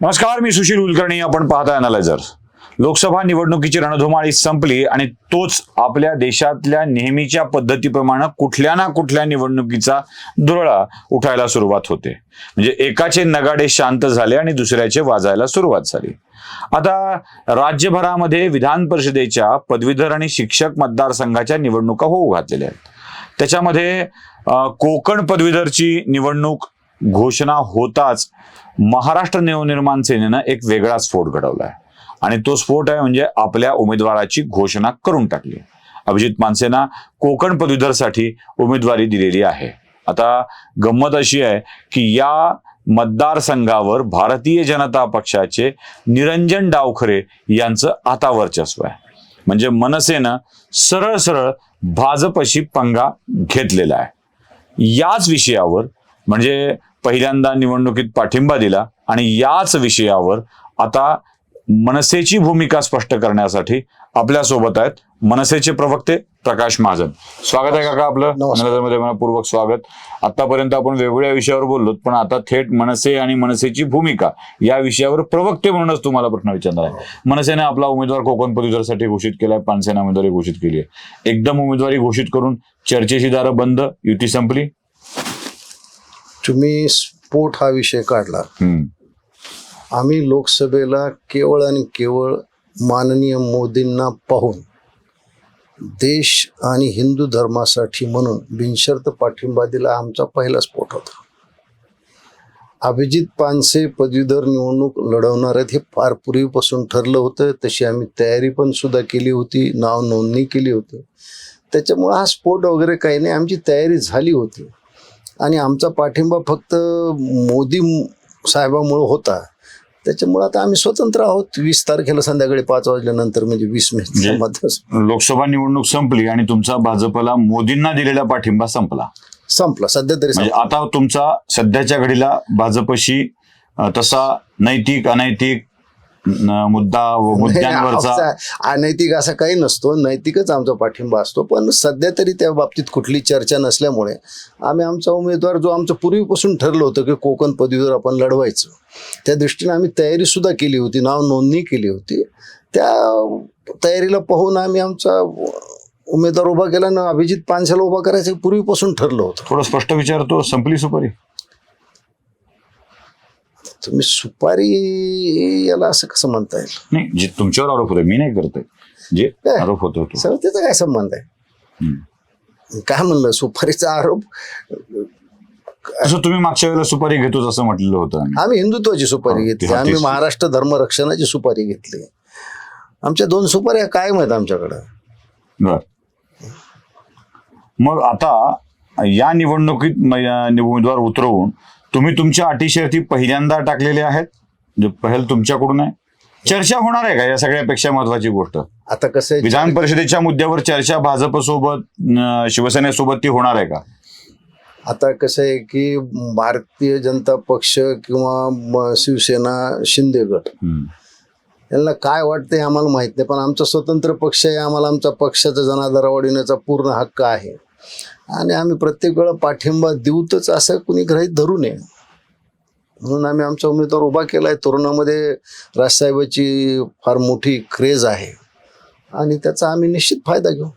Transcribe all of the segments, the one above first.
नमस्कार मी सुशील कुलकर्णी. आपण पाहता अनालायझर लोकसभा निवडणुकीची रणधुमाळी संपली आणि तोच आपल्या देशातल्या नेहमीच्या पद्धतीप्रमाणे कुठल्या ना कुठल्या निवडणुकीचा दुरळा उठायला सुरुवात होते. म्हणजे एकाचे नगाडे शांत झाले आणि दुसऱ्याचे वाजायला सुरुवात झाली. आता राज्यभरामध्ये विधान परिषदेच्या पदवीधर आणि शिक्षक मतदारसंघाच्या निवडणुका होऊ घातलेल्या आहेत. त्याच्यामध्ये कोकण पदवीधरची निवडणूक घोषणा होताच महाराष्ट्र नवनिर्माण सेनेनं एक वेगळा स्फोट घडवला आहे आणि तो स्फोट आहे म्हणजे आपल्या उमेदवाराची घोषणा करून टाकली. अभिजित मानसेना कोकण पदवीधरसाठी उमेदवारी दिलेली आहे. आता गंमत अशी आहे की या मतदारसंघावर भारतीय जनता पक्षाचे निरंजन डावखरे यांचं आता वर्चस्व आहे. म्हणजे मनसेनं सरळ सरळ भाजपशी पंगा घेतलेला आहे. याच विषयावर म्हणजे पहिल्यांदा निवडणुकीत पाठिंबा दिला आणि याच विषयावर आता मनसेची भूमिका स्पष्ट करण्यासाठी आपल्यासोबत आहेत मनसेचे प्रवक्ते प्रकाश महाजन. स्वागत आहे काका आपलं. मनपूर्वक स्वागत. आतापर्यंत आपण वेगवेगळ्या विषयावर बोललो पण आता थेट मनसे आणि मनसेची भूमिका या विषयावर प्रवक्ते म्हणूनच तुम्हाला प्रश्न विचारणार आहे. मनसेने आपला उमेदवार कोकण पदवीधरसाठी घोषित केलाय पानसेना उमेदवारी घोषित केली आहे. एकदम उमेदवारी घोषित करून चर्चेची दारं बंद युती संपली. तुम्ही स्फोट हा विषय काढला. आम्ही लोकसभेला केवळ आणि केवळ माननीय मोदींना पाहून देश आणि हिंदू धर्मासाठी म्हणून बिनशर्त पाठिंबा दिला आमचा पहिला स्फोट होता. अभिजित पानसे पदवीधर निवडणूक लढवणार आहेत हे फार पूर्वीपासून ठरलं होतं. तशी आम्ही तयारी पण सुद्धा केली होती नाव नोंदणी केली होती. त्याच्यामुळं हा स्फोट वगैरे काही नाही आमची तयारी झाली होती. आणि आमचा पाठिंबा फक्त मोदी साहेबामुळं होता. त्याच्यामुळं आता आम्ही स्वतंत्र आहोत. वीस तारखेला संध्याकाळी पाच वाजल्यानंतर म्हणजे वीस मे म्हणजे- लोकसभा निवडणूक संपली आणि तुमचा भाजपला मोदींना दिलेला पाठिंबा संपला. संपला. सध्या तरी म्हणजे. आता तुमचा सध्याच्या घडीला भाजपशी तसा नैतिक अनैतिक मुद्दा व मुद्द्यांवरचा अनैतिक असा काही नसतो. नैतिकच आमचा पाठिंबा असतो. पण सध्या तरी त्या बाबतीत कुठली चर्चा नसल्यामुळे आम्ही आमचा उमेदवार जो आमचं पूर्वीपासून ठरलं होतं की कोकण पदवीवर आपण लढवायचं त्या दृष्टीने आम्ही तयारी सुद्धा केली होती. नाव नोंदणी केली होती. त्या तयारीला पाहून आम्ही आमचा उमेदवार उभा केला ना अभिजित पानशाला उभा करायचं पूर्वीपासून ठरलं होतं. थोडं स्पष्ट विचारतो. संपली सुपारी? तुम्ही सुपारी याला असं कसं म्हणता येईल? नाही जे तुमच्यावर आरोप होते मी नाही करतोय जे काय? आरोप होतो तो. सर त्याचा काय संबंध आहे? हम्म. काय म्हणलं सुपारीचा आरोप? तसं तुम्ही मागच्या वेळेला सुपारी घेतोच असं म्हटलेलं होतं. आम्ही. आम्ही हिंदुत्वाची सुपारी हा, घेतली. आम्ही तेच. महाराष्ट्र धर्मरक्षणाची सुपारी घेतली. आमच्या दोन सुपाऱ्या कायम आहेत आमच्याकडं. बर. मग आता या निवडणुकीत म- या उमेदवार उतरवून तुम्ही तुमच्या अटी शर्ती पहिल्यांदा टाकलेल्या आहेत जे पहल तुमच्याकडून आहे. चर्चा होणार आहे का या सगळ्यापेक्षा महत्वाची गोष्ट? आता कसं विधान परिषदेच्या मुद्द्यावर चर्चा भाजपसोबत अं, शिवसेनेसोबत ती होणार आहे का? आता कसं आहे की भारतीय जनता पक्ष किंवा शिवसेना शिंदे गट. यांना काय वाटतंय आम्हाला माहीत नाही पण आमचा स्वतंत्र पक्ष आहे आम्हाला आमचा पक्षाचा जनाधार वाढविण्याचा पूर्ण हक्क आहे. आणि आम्ही प्रत्येक वेळा पाठिंबा देऊतच असं कुणी गृहीत धरू नये. म्हणून आम्ही आमचा उमेदवार उभा केला आहे तरुणामध्ये राजसाहेबाची फार मोठी क्रेज आहे. आणि त्याचा आम्ही निश्चित फायदा घेऊ.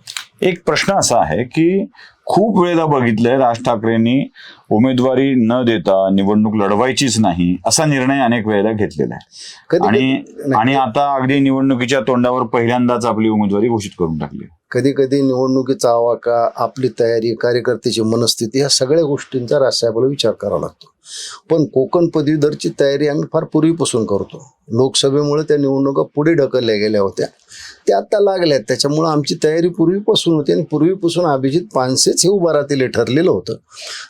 एक प्रश्न असा आहे की खूप वेळेला बघितलंय राज ठाकरेंनी उमेदवारी न देता निवडणूक लढवायचीच नाही असा निर्णय अनेक वेळेला घेतलेला आहे. आणि आणि आता अगदी निवडणुकीच्या तोंडावर पहिल्यांदाच आपली उमेदवारी घोषित करून टाकली. कधी कधी निवडणुकीचा आवाका आपली तयारी कार्यकर्त्याची मनस्थिती ह्या सगळ्या गोष्टींचा राजसाहेबाला विचार करावा लागतो. पण कोकण पदवीधरची तयारी आम्ही फार पूर्वीपासून करतो. लोकसभेमुळे त्या निवडणुका पुढे ढकलल्या गेल्या होत्या. त्या आता लागल्यात त्याच्यामुळं आमची तयारी पूर्वीपासून होती आणि पूर्वीपासून अभिजित पानसेच हे उभा राहतील ठरलेलं होतं.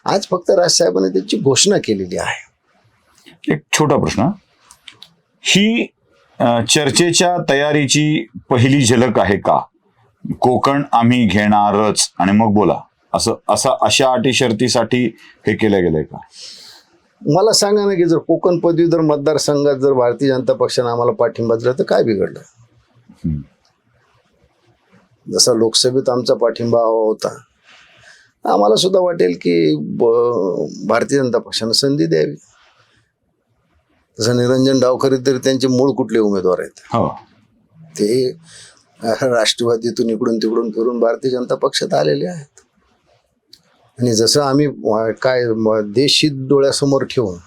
आज फक्त राजसाहेबांनी त्याची घोषणा केलेली आहे. एक छोटा प्रश्न. ही चर्चेच्या तयारीची पहिली झलक आहे का? कोकण आम्ही घेणारच. आणि मग बोला. असं असं अशा अटी शर्तीसाठी हे केलं गेलंय का? मला सांगा ना की जर कोकण पदवीधर मतदारसंघात जर भारतीय जनता पक्षानं आम्हाला पाठिंबा दिला तर काय बिघडलं. जसा लोकसभेत आमचा पाठिंबा हवा होता आम्हाला सुद्धा वाटेल की भारतीय जनता पक्षानं संधी द्यावी. तसं निरंजन डावखरे तरी त्यांचे मूळ कुठले उमेदवार आहेत? हो. ते राष्ट्रवादीतून इकडून तिकडून फिरून भारतीय जनता पक्षात आलेले आहेत. आणि जसं आम्ही काय देशहित डोळ्यासमोर ठेवून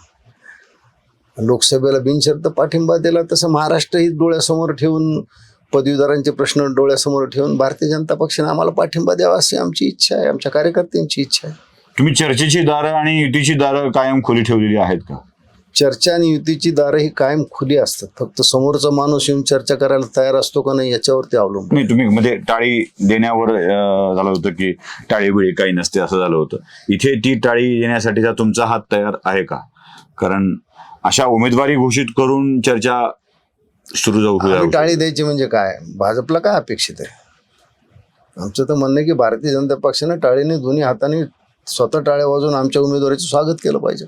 लोकसभेला बिनशर्त पाठिंबा दिला तसं महाराष्ट्रही डोळ्यासमोर ठेवून पदवीधरांचे प्रश्न डोळ्यासमोर ठेवून भारतीय जनता पक्षाने आम्हाला पाठिंबा द्यावा अशी आमची इच्छा आहे आमच्या कार्यकर्त्यांची इच्छा आहे. तुम्ही चर्चेची दारं आणि युतीची दारं कायम खुली ठेवलेली आहेत का? चर्चा आणि युतीची दारं ही कायम खुली असतात. फक्त समोरचा माणूस येऊन चर्चा करायला तयार असतो का नाही याच्यावरती अवलंबून नाही तुम्ही म्हणजे टाळी देण्यावर झालं होतं की टाळी बिळी काही नसते असं झालं होतं. इथे ती टाळी देण्यासाठीचा तुमचा हात तयार आहे का? कारण अशा उमेदवारी घोषित करून चर्चा सुरू जाऊ टाळी द्यायची म्हणजे काय? भाजपला काय अपेक्षित आहे? आमचं तर म्हणणं की भारतीय जनता पक्षाने टाळीने दोन्ही हाताने स्वतः टाळ्या वाजवून आमच्या उमेदवारीचं स्वागत केलं पाहिजे.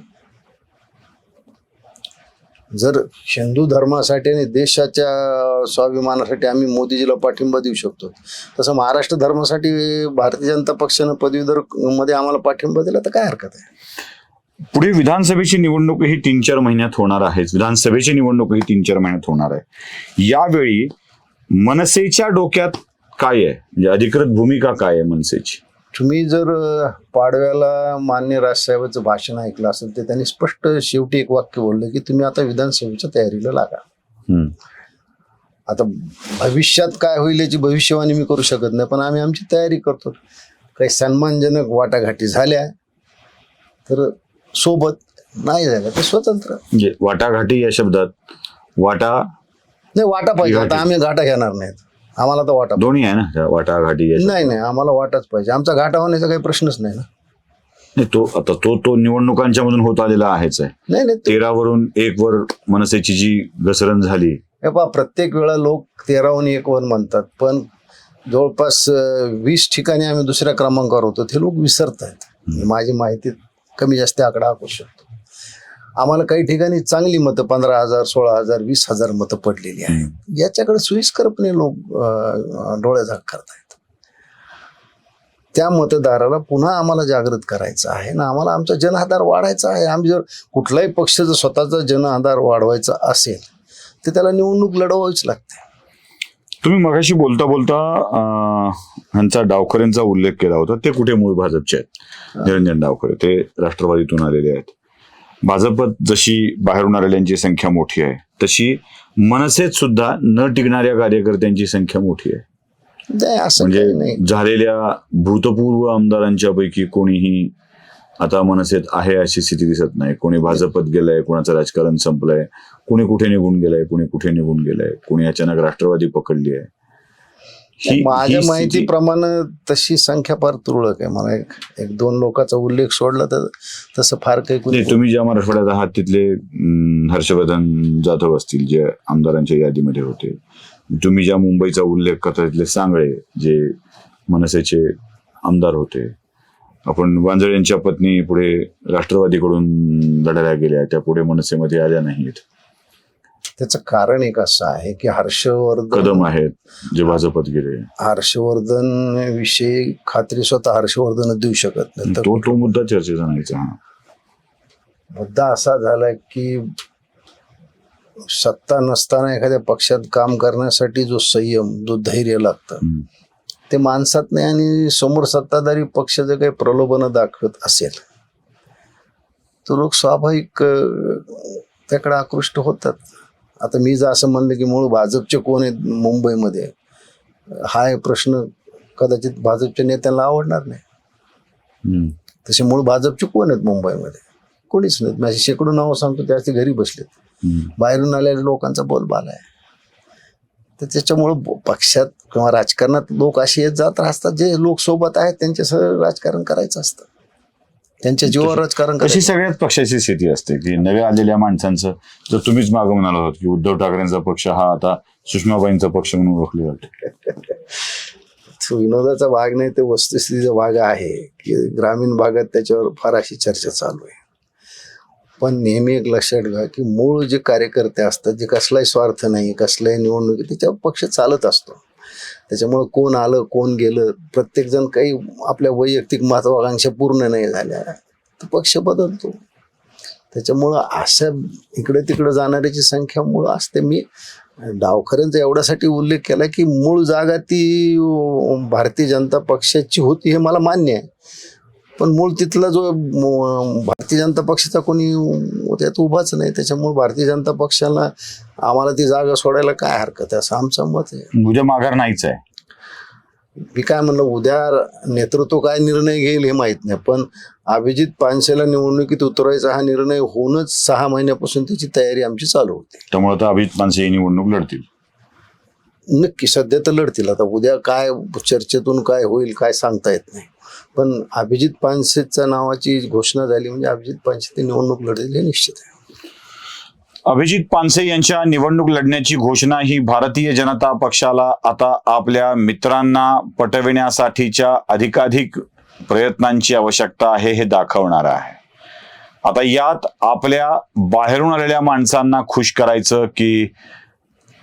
जर हिंदू धर्मासाठी आणि देशाच्या स्वाभिमानासाठी आम्ही मोदीजीला पाठिंबा देऊ शकतो. तसं महाराष्ट्र धर्मासाठी भारतीय जनता पक्षानं पदवीधरमध्ये आम्हाला पाठिंबा दिला तर काय हरकत आहे? पुढे विधानसभेची निवडणूक ही तीन चार महिन्यात होणार आहे विधानसभेची निवडणूक ही तीन चार महिन्यात होणार आहे. यावेळी मनसेच्या डोक्यात काय आहे? म्हणजे अधिकृत भूमिका काय आहे मनसेची? तुम्ही जर पाडव्याला मान्य राजसाहेबाचं भाषण ऐकलं असेल तर त्यांनी स्पष्ट शेवटी एक वाक्य बोललं की तुम्ही आता विधानसभेच्या तयारीला लागा. आता भविष्यात काय होईल याची भविष्यवाणी मी करू शकत नाही पण आम्ही आमची तयारी करतो काही सन्मानजनक वाटाघाटी झाल्या तर सोबत नाही झाल्या तर स्वतंत्र म्हणजे वाटाघाटी या शब्दात वाटा नाही वाटा पाहिजे. आता आम्ही घाटा घेणार नाहीत आम्हाला तर वाटा दोन्ही आहे ना? त्या वाटाघाटी या नाही नाही आम्हाला वाटाच पाहिजे. आमचा घाटा होण्याचा काही प्रश्नच नाही ना. नाही तो आता तो तो निवडणुकांच्या मधून होत आलेला आहेच आहे. नाही नाही ते- तेरावरून एक वर मनसेची जी घसरण झाली. हे पहा प्रत्येक वेळा लोक तेराहून एक वर म्हणतात पण जवळपास अं, वीस ठिकाणी आम्ही दुसऱ्या क्रमांकावर होतो. ते लोक विसरत आहेत माझी माहिती कमी जास्त आकडा आखू शकतो. आम्हाला काही ठिकाणी चांगली मतं पंधरा हजार सोळा हजार वीस हजार मतं पडलेली आहेत. याच्याकडे सोयीस्करपणे लोक अं, डोळ्याझाक करतायत. त्या मतदाराला पुन्हा आम्हाला जागृत करायचं आहे ना आम्हाला आमचा जनाधार वाढायचा आहे. आम्ही जर कुठलाही पक्ष जर स्वतःचा जनाधार वाढवायचा असेल तर त्याला निवडणूक लढवावीच लागते. तुम्ही मगाशी बोलता बोलता ह्यांचा डावखरेंचा उल्लेख केला होता. ते कुठे मूळ भाजपचे आहेत? निरंजन डावखरे. ते राष्ट्रवादीतून आलेले आहेत. भाजपत जशी बाहेरून आलेल्यांची संख्या मोठी आहे तशी मनसेत सुद्धा न टिकणाऱ्या कार्यकर्त्यांची संख्या मोठी आहे. म्हणजे झालेल्या भूतपूर्व आमदारांच्या पैकी कोणीही आता मनसेत आहे अशी स्थिती दिसत नाही. कोणी भाजपत गेलंय कोणाचं राजकारण संपलंय कोणी कुठे निघून गेलंय कोणी कुठे निघून गेलंय कोणी अचानक राष्ट्रवादी पकडली आहे. माझ्या माहितीप्रमाणे तशी संख्या फार तुरळक आहे. मला एक एक दोन लोकांचा उल्लेख सोडला तर तसं फार काही तुम्ही ज्या मराठवाड्यात आहात तिथले हर्षवर्धन जाधव असतील जे आमदारांच्या यादीमध्ये होते. तुम्ही ज्या मुंबईचा उल्लेख करता तिथले सांगळे जे मनसेचे आमदार होते. आपण वांजळ यांच्या पत्नी पुढे राष्ट्रवादीकडून लढायला गेल्या त्या पुढे मनसेमध्ये आल्या नाहीत. त्याचं कारण एक असं आहे की हर्षवर्धन कदम आहेत जे भाजपत गेले. हर्षवर्धन विषयी खात्री स्वतः हर्षवर्धन देऊ शकत नाही. तर तो तो मुद्दा चर्चेचा हा मुद्दा असा झाला की सत्ता नसताना एखाद्या पक्षात काम करण्यासाठी जो संयम जो धैर्य लागतं. ते माणसात नाही आणि समोर सत्ताधारी पक्ष जर काही प्रलोभनं दाखवत असेल तर लोक स्वाभाविक त्याकडे आकृष्ट होतात. आता मी जर असं म्हणलं की मूळ भाजपचे कोण आहेत मुंबईमध्ये हा प्रश्न कदाचित भाजपच्या नेत्यांना आवडणार नाही. तसे मूळ भाजपचे कोण आहेत मुंबईमध्ये? कोणीच नाहीत माझी शेकडो नावं सांगतो त्याचे घरी बसलेत. बाहेरून आलेल्या लोकांचा बोलबाला आहे. तर त्याच्यामुळं पक्षात किंवा राजकारणात लोक असे येत जात असतात जे लोक सोबत आहेत त्यांच्यासह राजकारण करायचं असतं. त्यांच्या जीवावर राजकारण करायचं सगळ्याच पक्षाची स्थिती असते की नव्या आलेल्या माणसांचं जर तुम्हीच मागं म्हणाला होत की उद्धव ठाकरेंचा पक्ष हा आता सुषमाबाईंचा पक्ष म्हणून ओळखले जाते. विनोदाचा भाग नाही ते वस्तुस्थितीचा भाग आहे की ग्रामीण भागात त्याच्यावर फार अशी चर्चा चालू आहे. पण नेहमी एक लक्षात घ्या की मूळ जे कार्यकर्ते असतात जे कसलाही स्वार्थ नाही कसलाही निवडणुकी त्याच्यावर पक्ष चालत असतो. त्याच्यामुळं कोण आलं कोण गेलं प्रत्येकजण काही आपल्या वैयक्तिक महत्वाकांक्षा पूर्ण नाही झाल्या. तर पक्ष बदलतो. त्याच्यामुळं अशा इकडे तिकडे जाणाऱ्याची संख्या मूळ असते. मी डावखऱ्यांचा एवढ्यासाठी उल्लेख केला की मूळ जागा ती भारतीय जनता पक्षाची होती हे मला मान्य आहे. पण मूळ तिथला जो भारतीय जनता पक्षाचा कोणी त्यात उभाच नाही. त्याच्यामुळे भारतीय जनता पक्षाला आम्हाला ती जागा सोडायला काय हरकत आहे? असं आमचं मत आहे. उद्या माघार नाहीच आहे. मी काय म्हणलं उद्या नेतृत्व काय निर्णय घेईल हे माहीत नाही. पण अभिजित पानसेला निवडणुकीत उतरायचा हा निर्णय होऊनच सहा महिन्यापासून त्याची तयारी आमची चालू होती. त्यामुळे तर अभिजित मानसे ही निवडणूक लढतील. नक्की सध्या तर लढतील. आता उद्या काय चर्चेतून काय होईल काय सांगता येत नाही. पण अभिजित पानसेच्या नावाची घोषणा झाली म्हणजे अभिजित पानसे ते निवडणूक लढतील हे निश्चित आहे. अभिजित पानसे यांच्या निवडणूक लढण्याची घोषणा ही भारतीय जनता पक्षाला आता आपल्या मित्रांना पटविण्यासाठीच्या अधिकाधिक प्रयत्नांची आवश्यकता आहे हे दाखवणार आहे. आता यात आपल्या बाहेरून आलेल्या माणसांना खुश करायचं की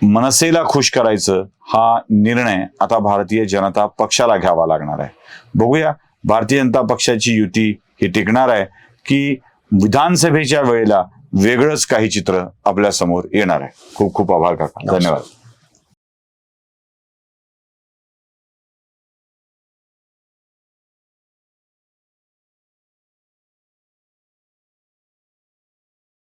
मनसेला खुश करायचं हा निर्णय आता भारतीय जनता पक्षाला घ्यावा लागणार आहे. बघूया भारतीय जनता पक्षाची युती ही टिकणार आहे की विधानसभेच्या वेळेला वेगळंच काही चित्र आपल्यासमोर येणार आहे. खूप खूप आभार काका. धन्यवाद.